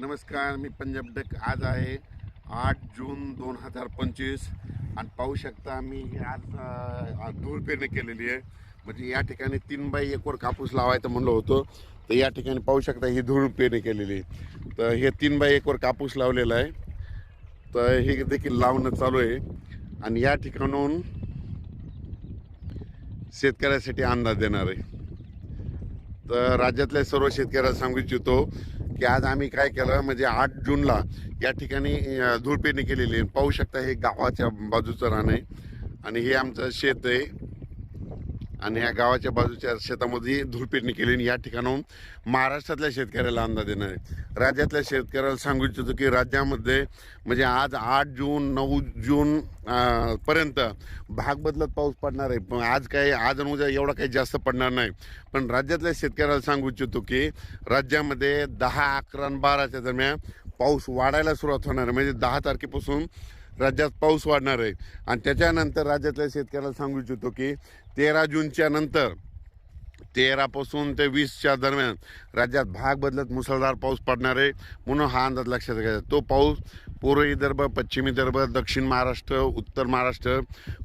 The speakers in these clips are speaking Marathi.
नमस्कार मी पंजाब डक आज आहे आठ जून दोन हजार पंचवीस. आणि पाहू शकता मी आज धूळ पेरणी केलेली आहे. म्हणजे या ठिकाणी तीन बाय एकवर कापूस लावायचं म्हणलं होतं. तर या ठिकाणी पाहू शकता ही धूळ पेरणी केलेली आहे. तर हे तीन बाई एकवर कापूस लावलेला आहे. तर हे देखील लावणं चालू आहे. आणि या ठिकाणून शेतकऱ्यासाठी अंदाज देणार आहे. तर राज्यातल्या सर्व शेतकऱ्याला सांगू इच्छितो की आज आम्ही काय केलं म्हणजे आठ जूनला या ठिकाणी अं, धूळपेरणी केलेली आहे. पाहू शकता हे गावाच्या बाजूचं रान आहे आणि हे आमचं शेत आहे. आणि ह्या गावाच्या बाजूच्या शेतामध्ये धूळपेरणी केली आणि या ठिकाणाहून महाराष्ट्रातल्या शेतकऱ्याला अंदाज देणार आहे. राज्यातल्या शेतकऱ्याला सांगू इच्छितो की राज्यामध्ये म्हणजे आज आठ जून नऊ जून पर्यंत भाग बदलत पाऊस पडणार आहे. पण आज काही आज आणि उद्या एवढा काही जास्त पडणार नाही. पण राज्यातल्या शेतकऱ्याला सांगू इच्छितो की राज्यामध्ये दहा अकरा आणि बाराच्या दरम्यान पाऊस वाढायला सुरुवात होणार आहे. म्हणजे दहा तारखेपासून राज्यात पाऊस वाढणार आहे. आणि त्याच्यानंतर राज्यातल्या शेतकऱ्याला सांगू इच्छितो की तेरा जूनच्या नंतर तेरापासून ते वीसच्या दरम्यान राज्यात भाग बदलत मुसळधार पाऊस पडणार आहे म्हणून हा अंदाज लक्षात घ्यायचा. तो पाऊस पूर्व विदर्भ पश्चिम विदर्भ दक्षिण महाराष्ट्र उत्तर महाराष्ट्र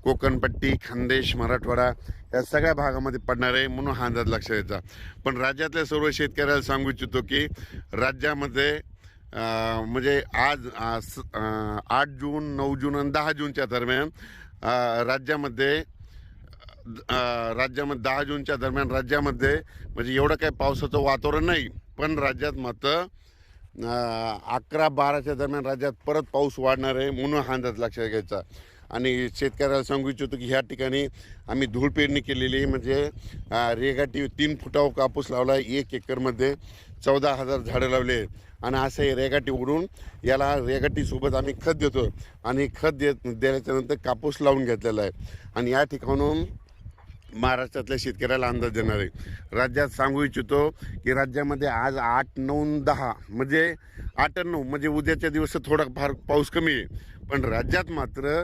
कोकणपट्टी खानदेश मराठवाडा या सगळ्या भागामध्ये पडणार आहे म्हणून हा अंदाज लक्षात घ्यायचा. पण राज्यातल्या सर्व शेतकऱ्याला सांगू इच्छितो की राज्यामध्ये म्हणजे आज स- आठ जून नऊ जून आणि दहा जूनच्या दरम्यान राज्यामध्ये राज्यामध्ये दहा जूनच्या दरम्यान राज्यामध्ये म्हणजे एवढं काही पावसाचं वातावरण नाही पण राज्यात मात्र अकरा बाराच्या दरम्यान राज्यात परत पाऊस वाढणार आहे म्हणून हा अंदाज लक्षात घ्यायचा. आणि शेतकऱ्याला सांगू इच्छितो की ह्या ठिकाणी आम्ही धूळ पेरणी केलेली आहे. म्हणजे रेगाटी तीन फुटावर कापूस लावला आहे एक एकरमध्ये चौदा हजार झाडं लावले. आणि असं हे रेगाटी उडून याला रेगाटीसोबत आम्ही खत देतो. आणि खत देत दिल्याच्यानंतर कापूस लावून घेतलेला आहे. आणि या ठिकाणून महाराष्ट्रातल्या शेतकऱ्याला अंदाज देणार आहे. राज्यात सांगू इच्छितो की राज्यामध्ये आज आठ नऊ दहा म्हणजे आठ नऊ म्हणजे उद्याच्या दिवस थोडा फार पाऊस कमी आहे. पण राज्यात मात्र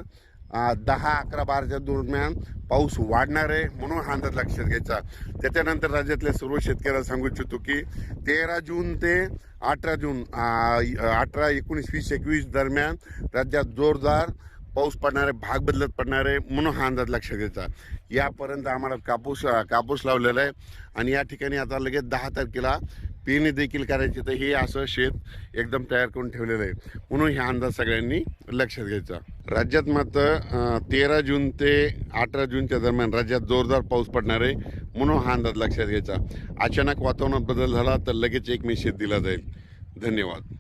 दहा अकरा बाराच्या दरम्यान पाऊस वाढणार आहे म्हणून हा अंदाज लक्षात घ्यायचा. त्याच्यानंतर राज्यातल्या सर्व शेतकऱ्याला सांगू इच्छितो की तेरा जून ते अठरा जून अठरा एकोणीस वीस एकवीस दरम्यान राज्यात जोरदार पाऊस पडणार आहे भाग बदलत पडणार आहे म्हणून हा अंदाज लक्षात घ्यायचा. यापर्यंत आम्हाला कापूस कापूस लावलेला आहे आणि या ठिकाणी आता लगेच दहा तारखेला पेरणी देखील करायची तर हे असं शेत एकदम तयार करून ठेवलेलं आहे. म्हणून हा अंदाज सगळ्यांनी लक्षात घ्यायचा. राज्यात मात्र तेरा जून ते अठरा जूनच्या दरम्यान राज्यात जोरदार पाऊस पडणार आहे म्हणून हा अंदाज लक्षात घ्यायचा. अचानक वातावरणात बदल झाला तर लगेच एक मेसेज दिला जाईल. धन्यवाद.